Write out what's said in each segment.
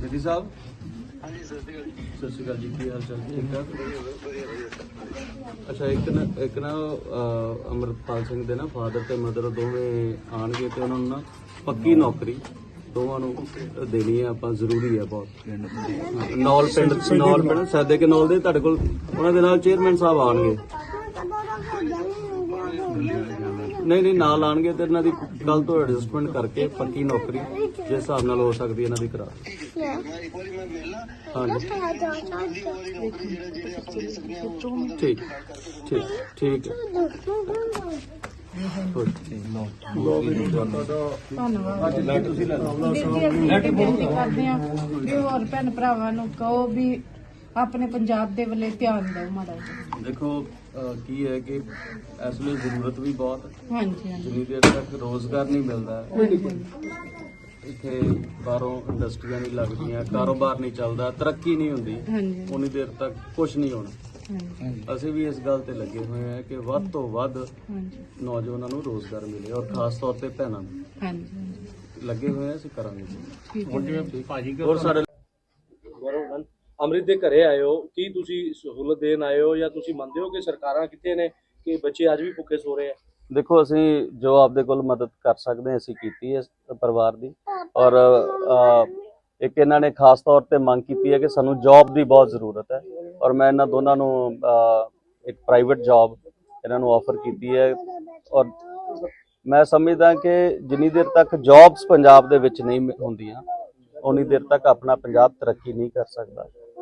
ਵਿਧੀ ਸਾਹਿਬ? ਹਾਂਜੀ ਸਰ ਸਤਿ ਸ਼੍ਰੀ ਅਕਾਲ ਜੀ ਕੀ ਹਾਲ ਚਾਲ ਠੀਕ ਠਾਕ? ਅੱਛਾ ਇੱਕ ਨਾ ਇੱਕ ਨਾ ਅਹ, ਅੰਮ੍ਰਿਤਪਾਲ ਸਿੰਘ ਦੇ ਨਾ ਫਾਦਰ ਤੇ ਮਦਰ ਦੋਵੇਂ ਆਣਗੇ ਤੇ ਉਹਨਾਂ ਨੂੰ ਨਾ ਪੱਕੀ ਨੌਕਰੀ ਦੋਵਾਂ ਨੂੰ ਦੇਣੀ ਹੈ ਆਪਾਂ ਜ਼ਰੂਰੀ ਹੈ ਬਹੁਤ। ਨੌਲ ਪਿੰਡ ਨੌਲ ਪਿੰਡ ਸਾਦੇ ਕੇ ਨੌਲ ਦੇ ਤੁਹਾਡੇ ਕੋਲ ਉਹਨਾਂ ਦੇ ਨਾਲ ਚੇਅਰਮੈਨ ਸਾਹਿਬ ਆਣਗੇ ਨਹੀਂ ਨਹੀਂ ਨਾਲ ਆਣਗੇ ਤੇ ਇਹਨਾਂ ਦੀ ਕੱਲ ਤੋਂ ਐਡਜਸਟਮੈਂਟ ਕਰਕੇ ਪੱਕੀ ਨੌਕਰੀ ਜਿਸ ਹਿਸਾਬ ਨਾਲ ਹੋ ਸਕਦੀ ਇਹਨਾਂ ਦੀ ਕਰਾ ਮੈਂ ਇੱਕ ਵਾਰੀ ਮੈਂ ਮਿਲਣਾ ਹਾਂਜੀ। ਠੀਕ ਠੀਕ ਠੀਕ। ਹੈ ਧੰਨਵਾਦ। ਵੀਰ ਜੀ ਅਸੀਂ ਬੇਨਤੀ ਕਰਦੇ ਹਾਂ ਵੀ ਹੋਰ ਭੈਣ ਭਰਾਵਾਂ ਨੂੰ ਕਹੋ ਵੀ ਆਪਣੇ ਪੰਜਾਬ ਦੇ ਵੱਲੇ ਧਿਆਨ ਦਿਓ ਮਾੜਾ ਜਿਹਾ। ਦੇਖੋ ਅਹ ਕੀ ਹੈ ਕਿ ਇਸ ਲਈ ਜ਼ਰੂਰਤ ਵੀ ਬਹੁਤ ਹੈ। ਹਾਂਜੀ ਹਾਂਜੀ। ਜਿੰਨੀ ਦੇਰ ਤੱਕ ਰੋਜ਼ਗਾਰ ਨਹੀਂ ਮਿਲਦਾ ਇੱਥੇ ਬਾਹਰੋਂ ਇੰਡਸਟਰੀਆਂ ਨਹੀਂ ਲੱਗਦੀਆਂ ਕਾਰੋਬਾਰ ਨਹੀਂ ਚੱਲਦਾ ਤਰੱਕੀ ਨਹੀਂ ਹੁੰਦੀ ਹਾਂਜੀ। ਉਨੀ ਦੇਰ ਤੱਕ ਕੁਝ ਨਹੀਂ ਹੋਣਾ। ਹਾਂਜੀ। ਅਸੀਂ ਵੀ ਇਸ ਗੱਲ ਤੇ ਲੱਗੇ ਹੋਏ ਹਾਂ ਕਿ ਵੱਧ ਤੋਂ ਵੱਧ ਹਾਂਜੀ। ਨੌਜਵਾਨਾਂ ਨੂੰ ਰੋਜ਼ਗਾਰ ਮਿਲੇ ਔਰ ਖਾਸ ਤੌਰ ਤੇ ਭੈਣਾਂ ਨੂੰ। ਹਾਂਜੀ ਲੱਗੇ ਹੋਏ ਹਾਂ ਅਸੀਂ ਕਰਾਂਗੇ। ਠੀਕ ਹੈ। ਹੋਰ ਸਾਡੇ ਵਰੋਂ ਅੰਮ੍ਰਿਤ ਦੇ ਘਰੇ ਆਏ ਹੋ ਕੀ ਤੁਸੀਂ ਸਹੂਲਤ ਦੇਣ ਆਏ ਹੋ ਜਾਂ ਤੁਸੀਂ ਮੰਨਦੇ ਹੋ ਕਿ ਸਰਕਾਰਾਂ ਕਿੱਥੇ ਨੇ ਕਿ ਬੱਚੇ ਅੱਜ ਵੀ ਭੁੱਖੇ ਸੋ ਰਹੇ ਆ? ਦੇਖੋ, ਅਸੀਂ ਜੋ ਆਪਦੇ ਕੋਲ ਮਦਦ ਕਰ ਸਕਦੇ ਅਸੀਂ ਕੀਤੀ ਹੈ ਪਰਿਵਾਰ ਦੀ। ਔਰ ਇੱਕ ਇਹਨਾਂ ਨੇ ਖਾਸ ਤੌਰ ਤੇ ਮੰਗ ਕੀਤੀ ਹੈ ਕਿ ਸਾਨੂੰ ਜੌਬ ਦੀ ਬਹੁਤ ਜ਼ਰੂਰਤ ਹੈ। ਔਰ ਮੈਂ ਇਹਨਾਂ ਦੋਨਾਂ ਨੂੰ ਇੱਕ ਪ੍ਰਾਈਵੇਟ ਜੌਬ ਇਹਨਾਂ ਨੂੰ ਆਫਰ ਕੀਤੀ ਹੈ। ਔਰ ਮੈਂ ਸਮਝਦਾ ਕਿ ਜਿੰਨੀ ਦੇਰ ਤੱਕ ਜੌਬਸ ਪੰਜਾਬ ਦੇ ਵਿੱਚ ਨਹੀਂ ਹੁੰਦੀਆਂ ਉਨੀ ਦੇਰ ਤੱਕ ਆਪਣਾ ਪੰਜਾਬ ਤਰੱਕੀ ਨਹੀਂ ਕਰ ਸਕਦਾ।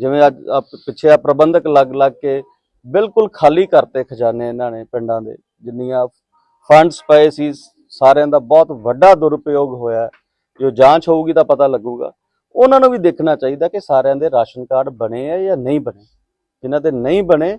ਜਿਵੇਂ ਅੱਜ ਆਹ ਪਿੱਛੇ ਆ ਪ੍ਰਬੰਧਕ ਲੱਗ ਲੱਗ ਕੇ ਬਿਲਕੁਲ ਖਾਲੀ ਕਰਤੇ ਖਜ਼ਾਨੇ ਇਹਨਾਂ ਨੇ ਪਿੰਡਾਂ ਦੇ, ਜਿੰਨੀਆਂ ਫੰਡਸ ਪਏ ਸੀ, ਸਾਰਿਆਂ ਦਾ ਬਹੁਤ ਵੱਡਾ ਦੁਰਪਯੋਗ ਹੋਇਆ। ਜੋ ਜਾਂਚ ਹੋਊਗੀ ਤਾਂ ਪਤਾ ਲੱਗੂਗਾ। ਉਹਨਾਂ ਨੂੰ ਵੀ ਦੇਖਣਾ ਚਾਹੀਦਾ ਕਿ ਸਾਰਿਆਂ ਦੇ ਰਾਸ਼ਨ ਕਾਰਡ ਬਣੇ ਆ ਜਾਂ ਨਹੀਂ ਬਣੇ। ਜਿਨ੍ਹਾਂ ਦੇ ਨਹੀਂ ਬਣੇ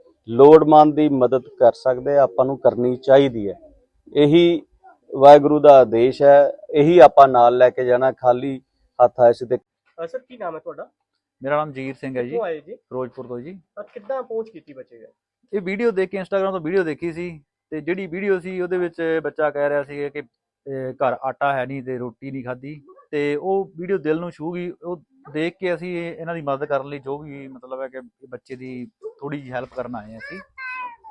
ਲੋੜਮੰਦ ਦੀ ਮਦਦ ਕਰ ਸਕਦੇ ਆਪਾਂ ਨੂੰ ਕਰਨੀ ਚਾਹੀਦੀ ਹੈ। ਇਹੀ ਵਾਹਿਗੁਰੂ ਦਾ ਆਦੇਸ਼ ਹੈ ਇਹੀ ਆਪਾਂ ਨਾਲ ਲੈ ਕੇ ਜਾਣਾ ਖਾਲੀ ਹੱਥ ਆਏ ਸੀ ਤੇ ਸਰ ਕੀ ਨਾਮ ਹੈ ਤੁਹਾਡਾ? ਮੇਰਾ ਨਾਮ ਜਗੀਰ ਸਿੰਘ ਹੈ ਜੀ। ਕਿਉਂ ਆਏ ਜੀ? ਫਿਰੋਜ਼ਪੁਰ ਤੋਂ ਜੀ। ਤਾਂ ਕਿੱਦਾਂ ਪਹੁੰਚ ਕੀਤੀ ਬੱਚੇ ਗਏ ਇਹ ਵੀਡੀਓ ਦੇਖ ਕੇ ਇੰਸਟਾਗ੍ਰam ਤੋਂ ਵੀਡੀਓ ਦੇਖੀ ਸੀ ਤੇ ਜਿਹੜੀ ਵੀਡੀਓ ਸੀ ਉਹਦੇ ਵਿੱਚ ਬੱਚਾ ਕਹਿ ਰਿਹਾ ਸੀ ਕਿ ਅਹ, ਘਰ ਆਟਾ ਹੈ ਨਹੀਂ ਤੇ ਰੋਟੀ ਨਹੀਂ ਖਾਧੀ ਤੇ ਉਹ ਵੀਡੀਓ ਦਿਲ ਨੂੰ ਛੂ ਗਈ। ਉਹ ਦੇਖ ਕੇ ਅਸੀਂ ਇਹਨਾਂ ਦੀ ਮਦਦ ਕਰਨ ਲਈ ਜੋ ਵੀ ਮਤਲਬ ਹੈ ਕਿ ਬੱਚੇ ਦੀ ਥੋੜੀ ਜਿਹੀ ਹੈਲਪ ਕਰਨ ਆਏ ਹਾਂ ਅਸੀਂ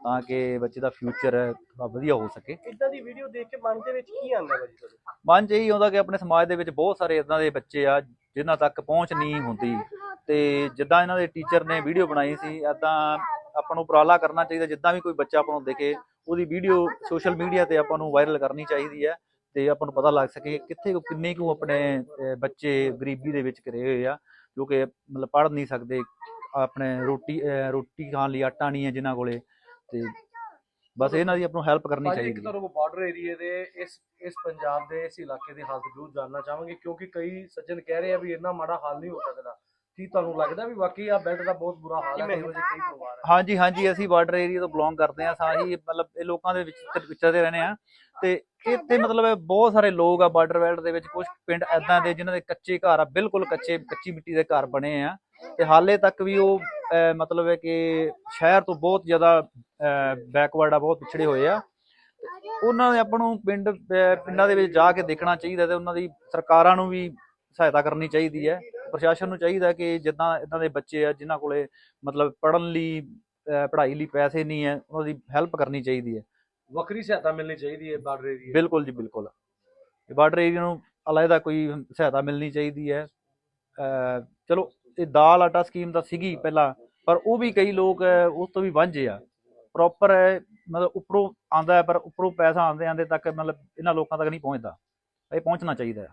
ਤਾਂ ਕਿ ਬੱਚੇ ਦਾ ਫਿਊਚਰ ਥੋੜਾ ਵਧੀਆ ਹੋ ਸਕੇ। ਇਦਾਂ ਦੀ ਵੀਡੀਓ ਦੇਖ ਕੇ ਮਨ ਦੇ ਵਿੱਚ ਕੀ ਆਉਂਦਾ ਭਾਜੀ ਤੁਹਾਡੇ? ਮਨ 'ਚ ਇਹੀ ਆਉਂਦਾ ਕਿ ਆਪਣੇ ਸਮਾਜ ਦੇ ਵਿੱਚ ਬਹੁਤ ਸਾਰੇ ਇਦਾਂ ਦੇ ਬੱਚੇ ਆ ਜਿਨ੍ਹਾਂ ਤੱਕ ਪਹੁੰਚ ਨਹੀਂ ਹੁੰਦੀ। ਤੇ ਜਿੱਦਾਂ ਇਹਨਾਂ ਦੇ ਟੀਚਰ ਨੇ ਵੀਡੀਓ ਬਣਾਈ ਸੀ ਇਦਾਂ ਆਪਾਂ ਨੂੰ ਉਪਰਾਲਾ ਕਰਨਾ ਚਾਹੀਦਾ ਜਿੱਦਾਂ ਵੀ ਕੋਈ ਬੱਚਾ ਆਪਾਂ ਨੂੰ ਦਿਖੇ ਉਹਦੀ ਵੀਡੀਓ ਸੋਸ਼ਲ ਮੀਡੀਆ ਤੇ ਆਪਾਂ ਨੂੰ ਵਾਇਰਲ ਕਰਨੀ ਚਾਹੀਦੀ ਹੈ ਤੇ ਆਪਾਂ ਨੂੰ ਪਤਾ ਲੱਗ ਸਕੇ ਕਿੱਥੇ ਕੁ- ਕਿੰਨੇ ਕੁ ਆਪਣੇ ਬੱਚੇ ਗਰੀਬੀ ਦੇ ਵਿੱਚ ਘਿਰੇ ਹੋਏ ਆ ਜੋ ਕਿ ਮਤਲਬ ਪੜ੍ਹ ਨਹੀਂ ਸਕਦੇ ਆਪਣੇ ਰੋਟੀ ਅਹ, ਰੋਟੀ ਖਾਣ ਲਈ ਆਟਾ ਨਹੀਂ ਹੈ ਜਿਨ੍ਹਾਂ ਕੋਲੇ ਤੇ ਬਸ ਇਹਨਾਂ ਦੀ ਆਪਾਂ ਨੂੰ ਹੈਲਪ ਕਰਨੀ ਭਾਜੀ ਇੱਕ ਚਾਹੀਦੀ ਹੈ। ਤਰ੍ਹਾਂ ਬਾਰਡਰ ਏਰੀਏ ਦੇ ਇਸ ਇਸ ਪੰਜਾਬ ਦੇ ਇਸ ਇਲਾਕੇ ਦੇ ਹਾਲਤ ਜ਼ਰੂਰ ਜਾਨਣਾ ਚਾਹਾਂਗੇ ਕਿਉਂਕਿ ਕਈ ਸੱਜਣ ਕਹਿ ਰਹੇ ਆ ਵੀ ਇੰਨਾ ਮਾੜਾ ਹਾਲ ਨਹੀਂ ਹੋ ਸਕਦਾ। ਕੀ ਤੁਹਾਨੂੰ ਲੱਗਦਾ ਵੀ ਵਾਕਈ ਆ ਬੈਲਟ ਦਾ ਬਹੁਤ ਬੁਰਾ ਹਾਲ ਹੈ ਇਹੋ ਜਿਹੇ ਕਈ ਪਰਿਵਾਰ ਹੈ ਹਾਂਜੀ ਹਾਂਜੀ ਅਸੀਂ ਬਾਰਡਰ ਏਰੀਆ ਤੋਂ ਬਿਲੋਂਗ ਕਰਦੇ ਆ ਸਾਹੀ ਮਤਲਬ ਇਹ ਲੋਕਾਂ ਦੇ ਵਿੱਚ ਵਿਚ- ਵਿਚਰਦੇ ਰਹਿੰਦੇ ਆ ਤੇ ਇੱਥੇ ਮਤਲਬ ਬਹੁਤ ਸਾਰੇ ਲੋਕ ਆ ਬਾਰਡਰ ਬੈਲਟ ਦੇ ਵਿੱਚ ਕੁਝ ਪਿੰਡ ਐਦਾਂ ਦੇ ਜਿਨ੍ਹਾਂ ਦੇ ਕੱਚੇ ਘਰ ਆ ਬਿਲਕੁਲ ਕੱਚੇ ਕੱਚੀ ਮਿੱਟੀ ਦੇ ਘਰ ਬਣੇ ਆ। ਤੇ ਹਾਲੇ ਤੱਕ ਵੀ ਉਹ ਮਤਲਬ ਹੈ ਕਿ ਸ਼ਹਿਰ ਤੋਂ ਬਹੁਤ ਜ਼ਿਆਦਾ ਬੈਕਵਰਡ ਆ ਬਹੁਤ ਪਿਛੜੇ ਹੋਏ ਆ। ਉਹਨਾਂ ਦੇ ਆਪਾਂ ਨੂੰ ਪਿੰਡ ਪਿੰਡਾਂ ਦੇ ਵਿੱਚ ਜਾ ਕੇ ਦੇਖਣਾ ਚਾਹੀਦਾ ਤੇ ਉਹਨਾਂ ਦੀ ਸਰਕਾਰਾਂ ਨੂੰ ਵੀ ਸਹਾਇਤਾ ਕਰਨੀ ਚਾਹੀਦੀ ਹੈ। ਪ੍ਰਸ਼ਾਸਨ ਨੂੰ ਚਾਹੀਦਾ ਕਿ ਜਿੱਦਾਂ ਇਦਾਂ ਦੇ ਬੱਚੇ ਆ ਜਿਨ੍ਹਾਂ ਕੋਲੇ ਮਤਲਬ ਪੜਨ ਲਈ ਪੜ੍ਹਾਈ ਲਈ ਪੈਸੇ ਨਹੀਂ ਹੈ ਉਹਨਾਂ ਦੀ ਹੈਲਪ ਕਰਨੀ ਚਾਹੀਦੀ ਹੈ। ਵੱਖਰੀ ਸਹਾਇਤਾ ਮਿਲਣੀ ਚਾਹੀਦੀ ਹੈ ਬਾਰਡਰ ਏਰੀਆ ਬਿਲਕੁਲ ਜੀ, ਬਿਲਕੁਲ। ਬਾਰਡਰ ਏਰੀਆ ਨੂੰ ਅਲੱਗਾ ਕੋਈ ਸਹਾਇਤਾ ਮਿਲਣੀ ਚਾਹੀਦੀ ਹੈ। ਚਲੋ, ਇਹ ਦਾਲ ਆਟਾ ਸਕੀਮ ਤਾਂ ਸੀਗੀ ਪਹਿਲਾਂ, ਪਰ ਉਹ ਵੀ ਕਈ ਲੋਕ ਉਸ ਤੋਂ ਵੀ ਵਾਂਝੇ ਆ। ਪ੍ਰੋਪਰ ਮਤਲਬ ਉੱਪਰੋਂ ਆਂਦਾ ਪਰ ਉੱਪਰੋਂ ਪੈਸਾ ਆਂਦੇ ਆਂਦੇ ਤੱਕ ਮਤਲਬ ਇਹਨਾਂ ਲੋਕਾਂ ਤੱਕ ਨਹੀਂ ਪਹੁੰਚਦਾ। ਇਹ ਪਹੁੰਚਣਾ ਚਾਹੀਦਾ ਹੈ।